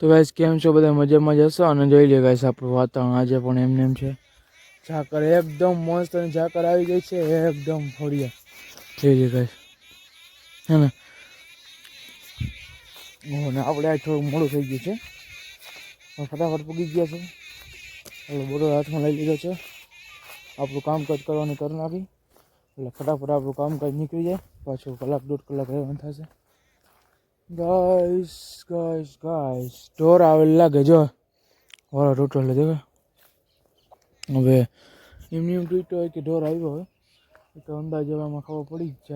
તો ગાઈસ કેમ છો? બધા મજામાં જશો અને જોઈ લે ગાઈસ આપણું વાતાવરણ આજે પણ એમને એમ છે. ઝાકર એકદમ મસ્ત અને ઝાકર આવી ગઈ છે, એકદમ ફળિયા જોઈ લે ગાઈસ હે ને? ઓહો, ને આપણે આ થોડું મોડું થઈ ગયું છે. ફટાફટ પૂગી ગયા છે. એટલે બોરો હાથમાં લઈ લીધો છે. આપણું કામકાજ કરવાનું કરી નાખી. એટલે ફટાફટ આપણું કામકાજ નીકળી જાય. પાછું કલાક દોઢ કલાક રહેવાનું થશે. ગાઈસ ગાઈસ ગાઈસ ઢોર આવેલ લાગે જો. વાળો ટોટલ દેખે. હવે એમની એમ ટ્વીટ હોય કે ઢોર આવ્યો હોય તો અંદાજ એવામાં ખબર પડી જ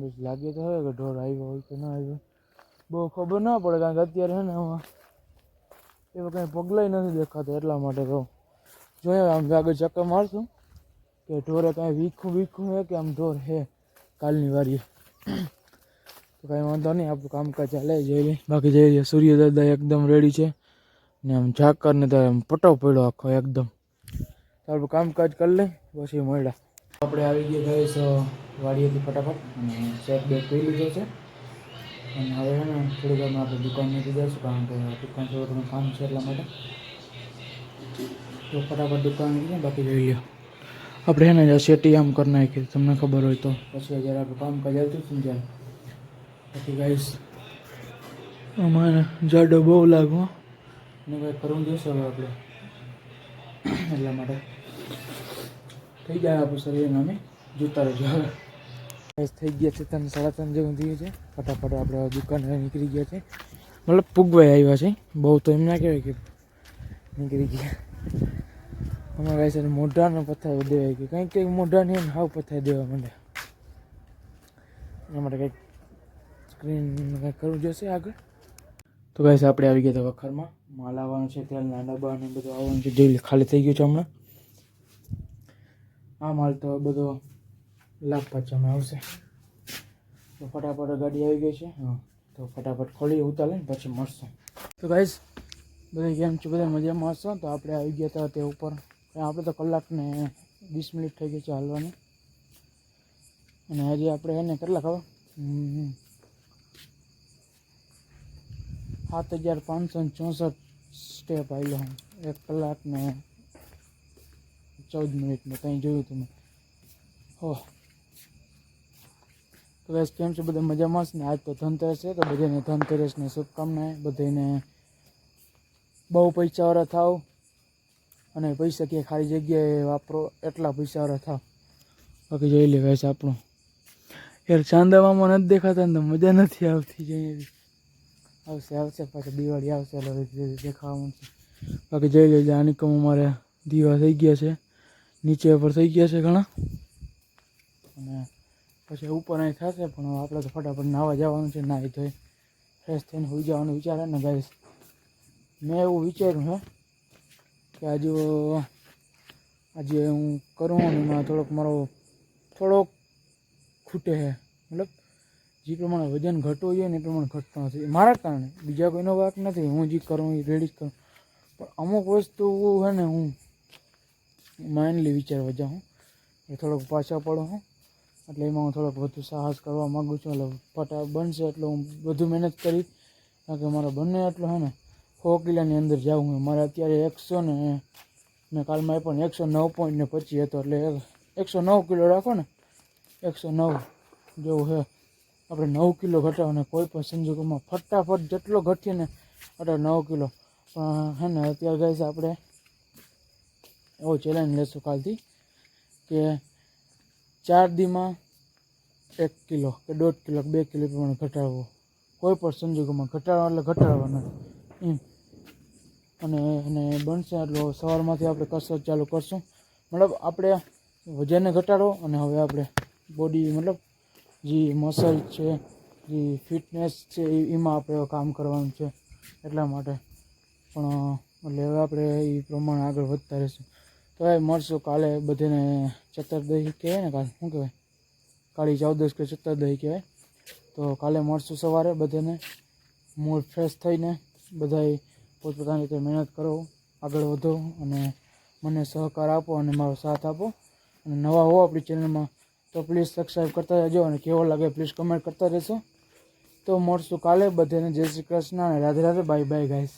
બસ લાગે તો હવે કે ઢોર આવ્યો હોય કે ના આવ્યો. બહુ ખબર ના પડે કારણ કે અત્યારે છે ને આમાં એવા કંઈ પગલાય નથી દેખાતો એટલા માટે તો જોઈએ, આમ આગળ ચક્કર મારશું કે ઢોરે કાંઈ વીખું વીખું હે કે આમ ઢોર હે? કાલની વારીએ તો કાંઈ વાંધો નહીં, આપણું કામકાજ ચાલે, જઈ લઈએ. બાકી જઈ રહ્યા સૂર્ય દાદા એકદમ રેડી છે. ને આમ ઝાકર ને ત્યારે આમ પટો પડ્યો આખો એકદમ. તારું કામકાજ કરી લઈ પછી મળ્યા. આપણે આવી ગયા ગઈશ વાડીએથી ફટાફટ અને શેક બેક પી લીધો છે. અને હવે છે ને થોડી વારમાં આપણે દુકાન નીકળી જઈશું, કારણ કે દુકાન થોડું કામ છે એટલા માટે. તો ફટાફટ દુકાન બાકી જોઈ લ્યો આપણે એને સેટી આમ કરી નાખી, તમને ખબર હોય તો. પછી જ્યારે આપણે કામ કાજ આવતું હતું ને પછી ગાઈશ અમારે જાડો બહુ લાગવો ને કંઈ કરવું જોઈશે હવે આપણે? એટલા માટે. થઈ જાય આપણું શરીર અમે જોતા રહેજો હવે. ગાઈસ થઈ ગયા છે ત્રણ, સાડા ત્રણ જેવું થઈ છે. ફટાફટ આપણે દુકાને નીકળી ગયા છે. મતલબ પૂગવાઈ આવ્યા છે. બહુ તો એમ ના કહેવાય કે નીકળી ગયા. અમારા છે મોઢાને પથારી દેવાય કે કંઈક કંઈક મોઢાને એને હાવ પથારી દેવા માંડે. એના માટે કંઈક સ્ક્રીન કંઈક કરવું જોશે આગળ. તો ગાઈસ આપણે આવી ગયા હતા વખરમાં. માલ આવવાનો છે તેલના ડબ્બા ને બધું આવવાનું છે. ડેલી ખાલી થઈ ગયું છે હમણાં. આ માલ તો બધો લાખ પાછામાં આવશે. તો ફટાફટ ગાડી આવી ગઈ છે. હા, તો ફટાફટ ખોલી ઉતારે ને પછી મળશે. તો ગાઈસ બધા કેમ છો? બધા મજામાં હશો? તો આપણે આવી ગયા હતા તે ઉપર. આપણે તો કલાક ને વીસ મિનિટ થઈ ગઈ છે હાલવાની અને હજી આપણે એને કેટલા ખબર હમ. સાત હજાર પાંચસો ને ચોસઠ સ્ટેપ આવેલો હું એક કલાક ને ચૌદ મિનિટમાં કંઈ જોયું તમે હો તો બસ કેમ છે બધા મજામાં છે ને આજ તો ધનતેરસ છે તો બધાને ધનતેરસની શુભકામનાએ બધાને બહુ પૈસાવાળા થાવ અને પૈસા ક્યાંય ખાલી જગ્યાએ વાપરો, એટલા પૈસા થાવ બાકી જોઈ લે ગાઈસ આપણું. યાર ચાંદામાં નથી દેખાતા ને તો મજા નથી આવતી જઈ આવશે આવશે પાછી દિવાળી આવશે એટલે દેખાવા મળશે બાકી જોઈ લેજો આ નિકમ અમારે દીવા થઈ ગયા છે. નીચે પર થઈ ગયા છે ઘણા. અને પછી ઉપર અહીં થશે, પણ આપણે તો ફટાફટ નાવા જવાનું છે, નાહી ધોઈ ફ્રેશ થઈને હોઈ જવાનું વિચારે ને ગાઈશ મેં એવું વિચાર્યું હે કે આજે આજે હું કરું એમાં થોડોક મારો, થોડોક ખૂટે છે મતલબ, જે પ્રમાણે વજન ઘટવું જોઈએ ને એ પ્રમાણે ઘટતો નથી. મારા કારણે. બીજા કોઈનો વાક નથી. હું જે કરું એ રેડી કરું. પણ અમુક વસ્તુ છે ને હું માઇન્ડલી વિચારવા જાઉં. એ થોડોક પાછા પડું હું. એટલે એમાં હું થોડોક વધુ સાહસ કરવા માગું છું. એટલે ફટા બનશે એટલે હું વધુ મહેનત કરી કારણ કે મારા બંને એટલો છે ને સો કિલોની અંદર જાઉં મારે અત્યારે એકસો ને, મેં કાલમાં એ પણ એકસો નવ પોઈન્ટ ને પચી હતો એટલે એકસો નવ કિલો રાખો ને, એકસો નવ જેવું છે. આપણે નવ કિલો ઘટાડવાને કોઈ પણ સંજોગોમાં ફટાફટ જેટલો ઘટીએ ને એટલે નવ કિલો. પણ હે ને, અત્યારે ગાઈસ આપણે, એવો ચેલેન્જ લેશું કાલથી કે ચાર દીમાં એક કિલો કે દોઢ કિલો બે કિલો પ્રમાણે ઘટાડવો. કોઈ પણ સંજોગોમાં ઘટાડવા એટલે ઘટાડવાના. એમ. અને એને બનશે એટલો સવારમાંથી આપણે કસરત ચાલુ કરશું. મતલબ આપણે વજનને ઘટાડો અને હવે આપણે બોડી મતલબ જે મસલ છે, જે ફિટનેસ છે એમાં આપણે કામ કરવાનું છે એટલા માટે. પણ, એટલે હવે આપણે એ પ્રમાણે આગળ વધતા રહીશું. તો એ મળશું કાલે બધાને ચતુર્દહી કહેવાય ને કાલે? શું કહેવાય? કાળી ચૌદશ કે ચતુર્દહી કહેવાય? તો કાલે મળશું સવારે બધાને. મૂડ ફ્રેશ થઈને બધાય પોતપોતાની રીતે મહેનત કરો, આગળ વધો અને મને સહકાર આપો અને મારો સાથ આપો. અને નવા હો આપણી ચેનલમાં, તો પ્લીઝ સબસ્ક્રાઈબ કરતા રહેજો અને કેવો લાગે પ્લીઝ કમેન્ટ કરતા રહેશો. તો મળશું કાલે બધાને. જય શ્રી કૃષ્ણ અને Radhe Radhe. Bye bye guys